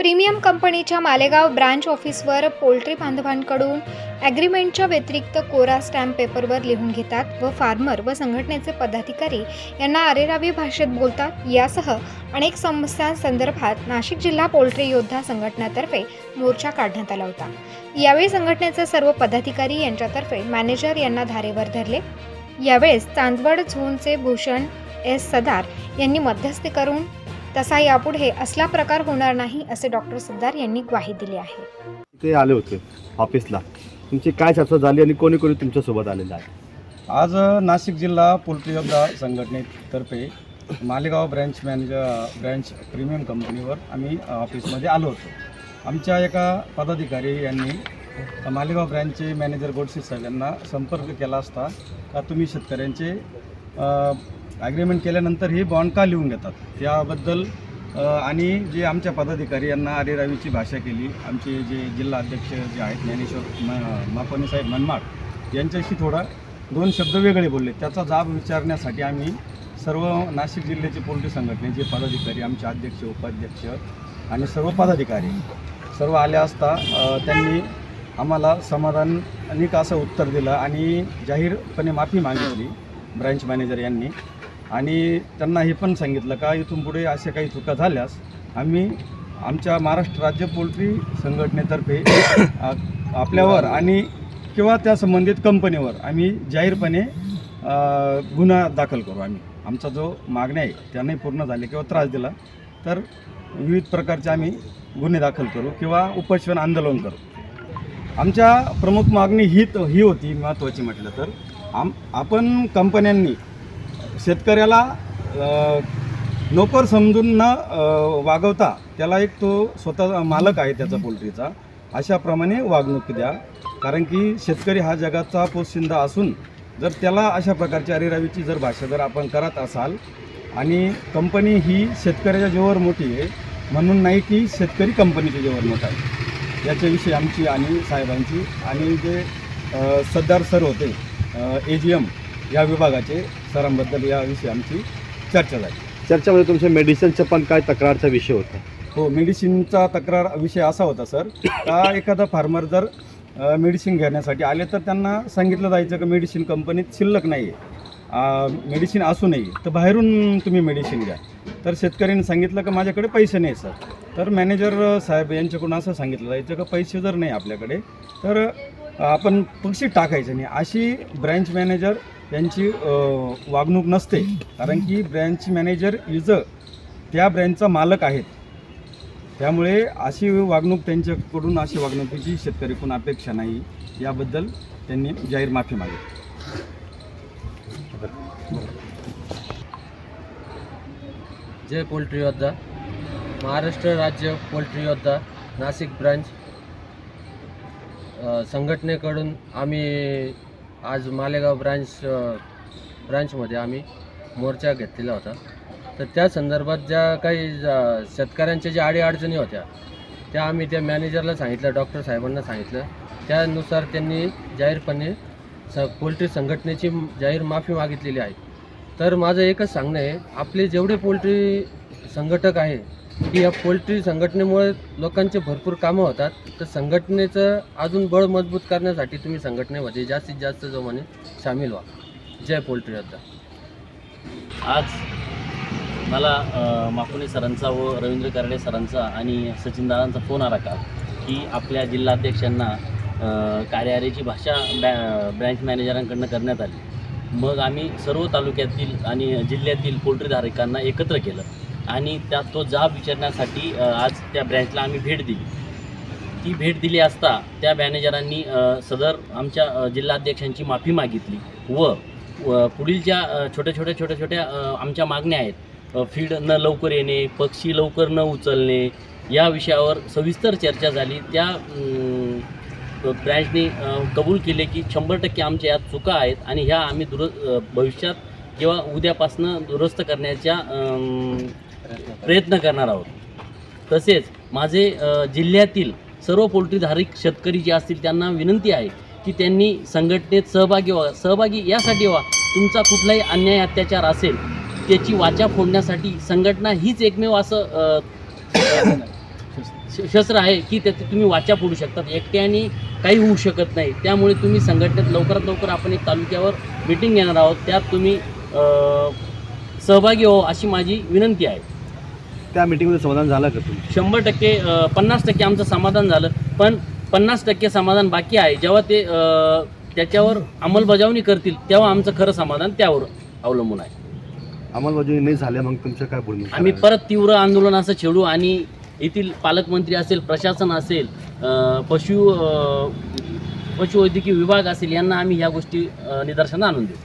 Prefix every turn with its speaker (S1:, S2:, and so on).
S1: Premium कंपनीच्या Malegaon branch ऑफिसवर poultry बांधवांकडून ॲग्रीमेंटच्या व्यतिरिक्त कोरा स्टॅम्प पेपरवर लिहून घेतात व फार्मर व संघटनेचे पदाधिकारी यांना अरेरावी भाषेत बोलतात. यासह अनेक समस्यांसंदर्भात नाशिक जिल्हा पोल्ट्री योद्धा संघटनेतर्फे मोर्चा काढण्यात आला होता. यावेळी संघटनेचे सर्व पदाधिकारी यांच्यातर्फे मॅनेजर यांना धारेवर धरले. यावेळेस चांदवड झोनचे भूषण एस सदार यांनी मध्यस्थी करून तसा यापुढे असला प्रकार होणार नाही असे डॉक्टर सद्दार यांनी ग्वाही दिली आहे.
S2: ते आले होते ऑफिसला. तुमची काय चर्चा झाली आणि कोणी कोणी तुमच्यासोबत आलेलं आहे
S3: आज नाशिक जिल्हा पोल्ट्री योद्धा संघटनेतर्फे Malegaon branch manager branch premium कंपनीवर आम्ही ऑफिसमध्ये आलो होतो. आमच्या एका पदाधिकारी यांनी मालेगाव ब्रँचचे मॅनेजर गोडसे साहेब यांना संपर्क केला असता का तुम्ही शेतकऱ्यांचे ॲग्रीमेंट केल्यानंतर ही बॉन्ड का लिहून घेतात? त्याबद्दल आणि जे आमच्या पदाधिकारी यांना आरेरावीची भाषा केली आमचे जे जिल्हा अध्यक्ष जे आहेत ज्ञानेश्वर म मापने साहेब मनमाड यांच्याशी थोडा दोन शब्द वेगळे बोलले. त्याचा जाब विचारण्यासाठी आम्ही सर्व नाशिक जिल्ह्याचे पोल्ट्री संघटनेचे पदाधिकारी आमचे अध्यक्ष उपाध्यक्ष आणि सर्व पदाधिकारी सर्व आले असता त्यांनी आम्हाला समाधानिक असं उत्तर दिलं आणि जाहीरपणे माफी मागितली ब्रँच मॅनेजर यांनी. आणि त्यांना हे पण सांगितलं का इथून पुढे अशा काही चुका झाल्यास आम्ही आमच्या महाराष्ट्र राज्य पोल्ट्री संघटनेतर्फे आपल्यावर आणि किंवा त्या संबंधित कंपनीवर आम्ही जाहीरपणे गुन्हा दाखल करू आम्ही. आमचा जो मागणी आहे त्यांनाही पूर्ण झाले किंवा त्रास दिला तर विविध प्रकारचे आम्ही गुन्हे दाखल करू किंवा उपोषण आंदोलन करू. आमच्या प्रमुख मागणी ही ही होती महत्त्वाची म्हटलं तर आम आपण कंपन्यांनी शेतकऱ्याला नोकर समजून न वागवता त्याला एक तो स्वतः मालक आहे त्याचा पोल्ट्रीचा. अशाप्रमाणे वागणूक द्या. कारण की शेतकरी हा जगाचा पोशिंदा असून जर त्याला अशा प्रकारची अरेरावीची जर भाषा जर आपण करत असाल आणि कंपनी ही शेतकऱ्याच्या जीवावर मोठी आहे म्हणून नाही की शेतकरी कंपनीच्या जीवावर मोठा आहे. याच्याविषयी आमची आणि साहेबांची आणि जे सद्दार सर होते ए जी एम या विभागाचे सरांबद्दल याविषयी आमची चर्चा झाली.
S2: चर्चामध्ये तुमच्या मेडिसिनचा पण काय तक्रारचा विषय होता?
S3: हो मेडिसिनचा तक्रार विषय असा होता सर. का एखादा फार्मर जर मेडिसिन घेण्यासाठी आले तर त्यांना सांगितलं जायचं की मेडिसिन कंपनीत शिल्लक नाही आहे मेडिसिन असूनही तर बाहेरून तुम्ही मेडिसिन घ्या. तर शेतकऱ्यांनी सांगितलं की माझ्याकडे पैसे नाही सर. तर मॅनेजर साहेब यांच्याकडून असं सांगितलं जायचं का पैसे जर नाही आपल्याकडे तर आपण पक्षी टाकायचं नाही. अशी ब्रँच मॅनेजर त्यांची वागणूक नसते. कारण की ब्रँच मॅनेजर इज अ त्या ब्रँचचा मालक आहेत. त्यामुळे अशी वागणूक त्यांच्याकडून अशी वागणुकीची शेतकरीकडून अपेक्षा नाही याबद्दल त्यांनी जाहीर माफी मागितली.
S4: जय पोल्ट्री योद्धा. महाराष्ट्र राज्य पोल्ट्री योद्धा नाशिक ब्रांच. संघटनेकडून आम्ही आज मालेगाव ब्रांच ब्रांचमध्ये आम्ही मोर्चा घेतलेला होता. तर त्या संदर्भात ज्या काही शेतकऱ्यांच्या ज्या अडीअडचणी होत्या त्या आम्ही त्या मॅनेजरला सांगितलं डॉक्टर साहेबांना सांगितलं. त्यानुसार त्यांनी जाहीरपणे स पोल्ट्री संघटनेची जाहीर माफी मागितलेली आहे. तर माझं एकच सांगणं आहे आपले जेवढे पोल्ट्री संघटक आहे की या पोल्ट्री संघटनेमुळे लोकांचे भरपूर कामं होतात. तर संघटनेचं अजून बळ मजबूत करण्यासाठी तुम्ही संघटनेमध्ये जास्तीत जास्त जो सामील व्हा. जय पोल्ट्री आता.
S5: आज मला अ, सरांचा व रवींद्र कराडे सरांचा आणि सचिन दादांचा फोन आला का की आपल्या जिल्हाध्यक्षांना कार्यालयाची भाषा ब्रॅ ब्रँच मॅनेजरांकडनं करण्यात आली. मग आम्ही सर्व तालुक्यातील आणि जिल्ह्यातील पोल्ट्रीधारकांना एकत्र केलं. आणि त्यात तो जाब विचारण्यासाठी आज त्या ब्रँचला आम्ही भेट दिली. ती भेट दिली असता त्या मॅनेजरांनी सदर आमच्या जिल्हाध्यक्षांची माफी मागितली व पुढील ज्या छोट्या छोट्या छोट्या छोट्या आमच्या मागण्या आहेत फीड न लवकर येणे पक्षी लवकर न उचलणे या विषयावर सविस्तर चर्चा झाली. त्या ब्रँचने कबूल केले की शंभर टक्के आमच्या यात चुका आहेत आणि ह्या आम्ही दुर भविष्यात किंवा उद्यापासनं दुरुस्त करण्याच्या प्रयत्न करणार आहोत. तसेच माझे जिल्ह्यातील सर्व पोल्ट्रीधारक शेतकरी जे असतील त्यांना विनंती आहे की त्यांनी संघटनेत सहभागी व्हा. सहभागी यासाठी व्हा. तुमचा कुठलाही अन्याय अत्याचार असेल त्याची वाचा फोडण्यासाठी संघटना हीच एकमेव असं श- शस्त्र आहे की त्याची तुम्ही वाचा फोडू शकतात. एकट्याने काही होऊ शकत नाही. त्यामुळे तुम्ही संघटनेत लवकरात लवकर आपण एक तालुक्यावर मिटिंग घेणार आहोत. त्यात तुम्ही सहभागी हो अशी माझी विनंती आहे.
S2: त्या मिटिंगमध्ये समाधान झालं का तुम्ही?
S5: शंभर टक्के अ, पन्नास टक्के आमचं समाधान झालं. पण पन्नास टक्के समाधान बाकी आहे. जेव्हा ते अ, त्याच्यावर अंमलबजावणी करतील तेव्हा आमचं खरं समाधान त्यावर अवलंबून आहे.
S2: अंमलबजावणी नाही झाल्या मग तुमच्या काय पुढे
S5: आम्ही परत तीव्र आंदोलन असं छेडू आणि येथील पालकमंत्री असेल प्रशासन असेल अ, पशु अ, पशुवैद्यकीय विभाग असेल यांना आम्ही ह्या गोष्टी अ, निदर्शनास आणून देऊ.